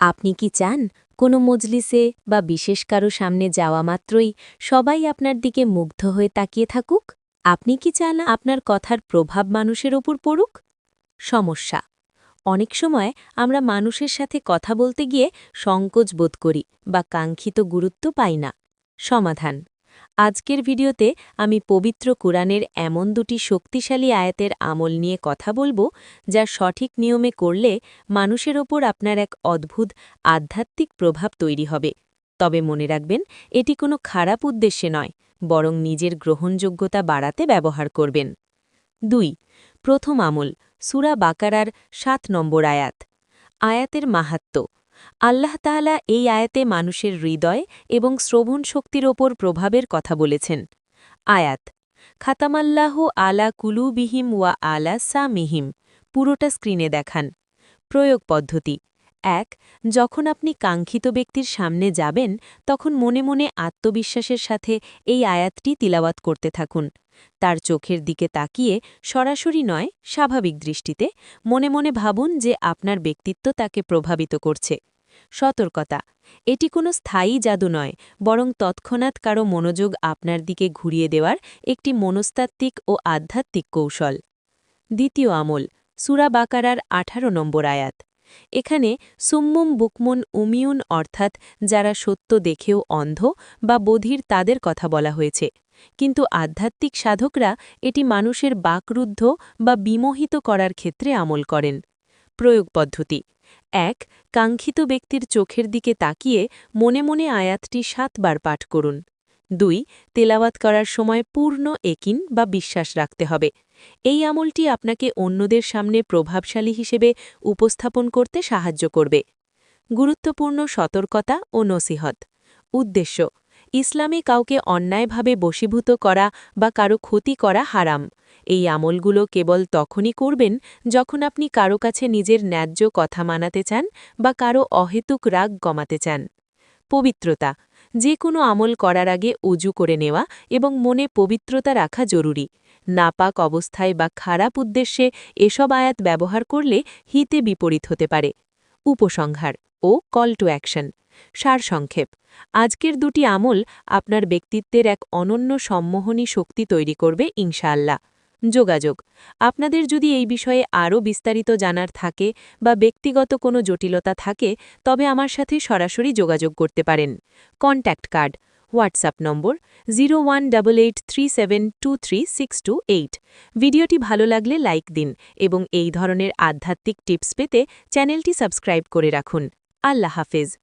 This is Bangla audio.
আপনি কি চান কোনো মজলিসে বা বিশেষ কারও সামনে যাওয়া মাত্রই সবাই আপনার দিকে মুগ্ধ হয়ে তাকিয়ে থাকুক? আপনি কি চান আপনার কথার প্রভাব মানুষের ওপর পড়ুক? সমস্যা। অনেক সময় আমরা মানুষের সাথে কথা বলতে গিয়ে সংকোচ বোধ করি বা কাঙ্ক্ষিত গুরুত্ব পাই না। সমাধান। আজকের ভিডিওতে আমি পবিত্র কোরআনের এমন দুটি শক্তিশালী আয়াতের আমল নিয়ে কথা বলব, যা সঠিক নিয়মে করলে মানুষের ওপর আপনার এক অদ্ভুত আধ্যাত্মিক প্রভাব তৈরি হবে। তবে মনে রাখবেন, এটি কোনো খারাপ উদ্দেশ্যে নয়, বরং নিজের গ্রহণযোগ্যতা বাড়াতে ব্যবহার করবেন। দুই, প্রথম আমল, সুরা বাকারার সাত নম্বর আয়াত। আয়াতের মাহাত্ম্য আল্লাহ তাআলা এই আয়াতে মানুষের হৃদয় এবং শ্রবণ শক্তির ওপর প্রভাবের কথা বলেছেন। আয়াত, খাতামাল্লাহ আলা কুলুবিহিম ওয়া আলা সামিহিম পুরোটা স্ক্রিনে দেখান। প্রয়োগ পদ্ধতি এক, যখন আপনি কাঙ্ক্ষিত ব্যক্তির সামনে যাবেন, তখন মনে মনে আত্মবিশ্বাসের সাথে এই আয়াতটি তিলাওয়াত করতে থাকুন। তার চোখের দিকে তাকিয়ে সরাসরি নয়, স্বাভাবিক দৃষ্টিতে মনে মনে ভাবুন যে আপনার ব্যক্তিত্ব তাকে প্রভাবিত করছে। সতর্কতা, এটি কোনো স্থায়ী জাদু নয়, বরং তৎক্ষণাৎ কারও মনোযোগ আপনার দিকে ঘুরিয়ে দেওয়ার একটি মনস্তাত্ত্বিক ও আধ্যাত্মিক কৌশল। দ্বিতীয় আমল, সুরা বাকারার আঠারো নম্বর আয়াত। এখানে সুম্মুম বুকমুন উমিউন অর্থাৎ যারা সত্য দেখেও অন্ধ বা বধির তাদের কথা বলা হয়েছে। কিন্তু আধ্যাত্মিক সাধকরা এটি মানুষের বাকরুদ্ধ বা বিমোহিত করার ক্ষেত্রে আমল করেন। প্রয়োগ পদ্ধতি। এক, কাঙ্ক্ষিত ব্যক্তির চোখের দিকে তাকিয়ে মনে মনে আয়াতটি সাতবার পাঠ করুন। দুই, তেলাওয়াত করার সময় পূর্ণ একিন বা বিশ্বাস রাখতে হবে। এই আমলটি আপনাকে অন্যদের সামনে প্রভাবশালী হিসেবে উপস্থাপন করতে সাহায্য করবে। গুরুত্বপূর্ণ সতর্কতা ও নসিহত। উদ্দেশ্য, ইসলামে কাউকে অন্যায়ভাবে বশীভূত করা বা কারও ক্ষতি করা হারাম। এই আমলগুলো কেবল তখনই করবেন যখন আপনি কারও কাছে নিজের ন্যায্য কথা মানাতে চান বা কারও অহেতুক রাগ কমাতে চান। পবিত্রতা যে কোনো আমল করার আগে উজু করে নেওয়া এবং মনে পবিত্রতা রাখা জরুরি। নাপাক অবস্থায় বা খারাপ উদ্দেশ্যে এসব আয়াত ব্যবহার করলে হিতে বিপরীত হতে পারে। উপসংহার ও কল টু অ্যাকশন সারসংক্ষেপ, আজকের দুটি আমল আপনার ব্যক্তিত্বের এক অনন্য সম্মোহনী শক্তি তৈরি করবে ইনশাআল্লাহ। যোগাযোগ। আপনাদের যদি এই বিষয়ে আরও বিস্তারিত জানার থাকে বা ব্যক্তিগত কোনো জটিলতা থাকে, তবে আমার সাথে সরাসরি যোগাযোগ করতে পারেন। Contact card, WhatsApp number zero ভিডিওটি ভালো লাগলে লাইক দিন এবং এই ধরনের আধ্যাত্মিক টিপস পেতে চ্যানেলটি সাবস্ক্রাইব করে রাখুন। আল্লাহ হাফেজ।